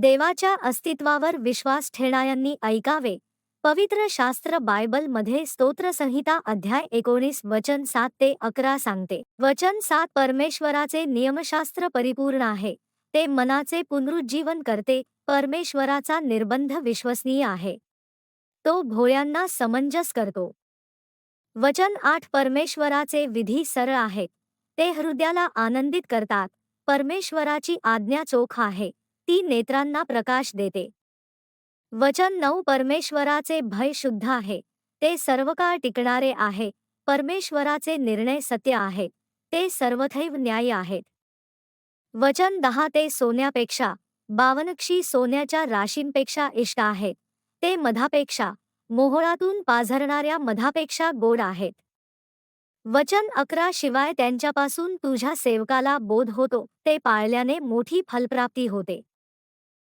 देवाच्या अस्तित्वावर विश्वास ठेणाऱ्यांनी ऐकावे. पवित्र शास्त्र बायबलमध्ये स्तोत्रसंहिता अध्याय एकोणीस वचन सात ते अकरा सांगते. वचन सात परमेश्वराचे नियमशास्त्र परिपूर्ण आहे. ते मनाचे पुनरुज्जीवन करते परमेश्वराचा निर्बंध विश्वसनीय आहे. तो भोळ्यांना समंजस करतो. वचन आठ परमेश्वराचे विधी सरळ आहेत. ते हृदयाला आनंदित करतात. परमेश्वराची आज्ञा चोख आहे. ती नेत्रांना प्रकाश देते. वचन नऊ परमेश्वराचे भय शुद्ध आहे. ते सर्वकाळ टिकणारे आहे. परमेश्वराचे निर्णय सत्य आहेत ते सर्वथैव न्याय आहेत. वचन दहा ते सोन्यापेक्षा बावनक्षी सोन्याच्या राशींपेक्षा इष्ट आहेत ते मधापेक्षा मोहळातून पाझरणाऱ्या मधापेक्षा गोड आहेत. वचन अकरा शिवाय त्यांच्यापासून तुझ्या सेवकाला बोध होतो. ते पाळल्याने मोठी फलप्राप्ती होते.